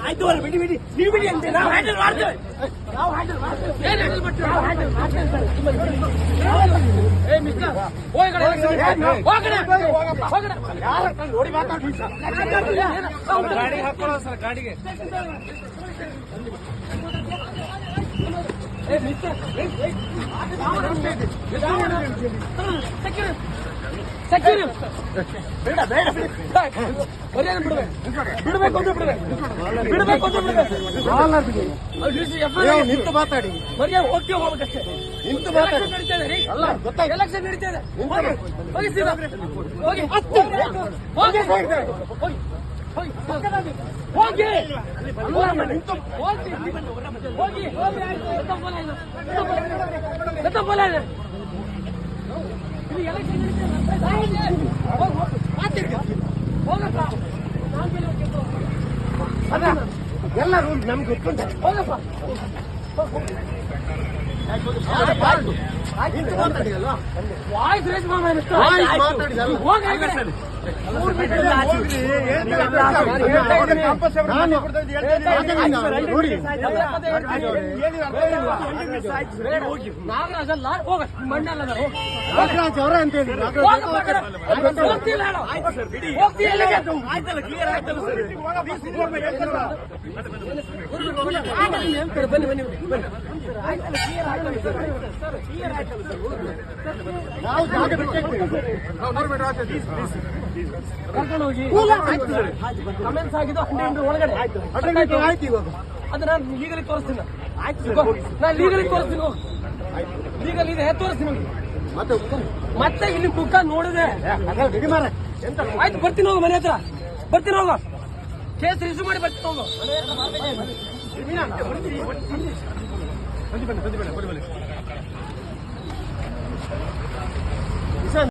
ಆಯ್ತು ಬಿಡಿ ಬಿಡಿ ನೀವು ಬಿಡಿ ಅಂತ ನಾವು ಹ್ಯಾಂಡಲ್ ಮಾಡ್ತೇವೆ ನಾವು ಹ್ಯಾಂಡಲ್ ಮಾಡ್ತೇವೆ ಏನ್ ಹ್ಯಾಂಡಲ್ ಮಾಡ್ತೇವೆ ನಾವು ಹ್ಯಾಂಡಲ್ ಮಾಡ್ತೇವೆ ಏ ಮಿಸ್ಟರ್ ಹೋಗಡೆ ಹೋಗಡೆ ಹೋಗಡೆ ಯಾರ ನೋಡಿ ಮಾತಾಡಿ ಗಾಡಿ ಹಾಕೊಳ್ಳೋ ಸರ್ ಗಾಡಿಗೆ ಏ ಮಿಸ್ಟರ್ ಸೆಕ್ಯೂರಿ ಬೇಡ ಬೇಡ ಬಿಡ್ಬೇಕು ಅಂತ ಬಿಡಬೇಕು ಅಂತ ಬಿಡ್ಬೇಕು ನಿಂತು ಮಾತಾಡಿ ಮರ್ಯಾದೆ ಹೋಗ್ತೀವಿ ಹೋಗ್ಬೇಕಷ್ಟೇ ನಿಂತು ಮಾತಾಡಿ ರೀ ಅಲ್ಲ, ಗೊತ್ತಾಗ ಎಲೆಕ್ಷನ್ ನಡೀತಾ ಇದೆ ಹೋಗಿ ಹೋಗಿ ಹೋಗಿ ಹೋಗಿ ಹೋಗಿ ಹೋಗಿ ಹೋಗಿ ಅಲ್ಲ, ನಿಂತು ಹೋಗಿ ಹೋಗಿ ಹೋಗಿ ಆಯ್ತು. ಎತ್ತ ಬೋಲ ಇದು. ಎತ್ತ ಬೋಲ ಇದು. ಎತ್ತ ಬೋಲ ಇದು. ಇದು ಎಲೆಕ್ಷನ್ ನಡೀತಾ ಇದೆ. ಹೋಗಿ, ಹೋಗಿ. ಮಾತಿರ್ಕ. ಹೋಗಪ್ಪ ನಾನ್ ಬೇರೆ ಹೋಗ್ತೀನಿ. ಅದ ಎಲ್ಲ ರೂಲ್ ನಮ್ಗೆ ಗೊತ್ತುಂಟು ಹೋಗಪ್ಪ ನಿಂತು ಮಾತಾಡಿ ಅಲ್ವಾ ವಾಯ್ಸ್ ರೇಸ್ ನಾಗರಾಜ್ ಅಲ್ಲ ಹೋಗ ಮಣ್ಣಲ್ಲ ನಾಗರಾಜ್ ಅವರ ಅಂತ ಹೇಳಿ ಹೋಗಪ್ಪ ಆ ಕಡೆ. ಹೋಗ್ತಿಲ್ಲ ಹೇಳು. ಹೋಗ್ತೀಯ ಇಲ್ಲಿಗೆ? ಆಗಲ್ಲ, ಏನ್ ಕಡೆ ಬನ್ನಿ ಬನ್ನಿ ಬನ್ನಿ ನಾವು ಜಾಗ ಕರ್ಕೊಂಡು ಹೋಗಿ ಕಮೆಂಟ್ಸ್ ಆಗಿದ್ದು ಹಂಡ್ರೆಡ್ ಒಳಗಡೆ ಆಯ್ತು ಆಯ್ತು ಇವಾಗ ಅದು ನಾನು ಲೀಗಲಿ ತೋರಿಸ್ತೀನಿ ಆಯ್ತು ನಾನು ಲೀಗಲಿ ತೋರಿಸ್ತೀನಿ. ಲೀಗಲ್ ಇದೆ ತೋರಿಸ್ತೀನಿ ಮತ್ತೆ ಮತ್ತೆ ಇಲ್ಲಿ ಬುಕ್ಕ ನೋಡಿದೆ ಆಯ್ತು ಬರ್ತೀನಿ ಹೋಗು ಮನೆ ಹತ್ರ ಬರ್ತೀನಿ ಹೋಗ ಕೇಸ್ ರಿಜಿಸ್ಟರ್ ಮಾಡಿ ಬರ್ತೀನಿ ಹೋಗು సంచి పెట్టండి సంచి పెట్టండి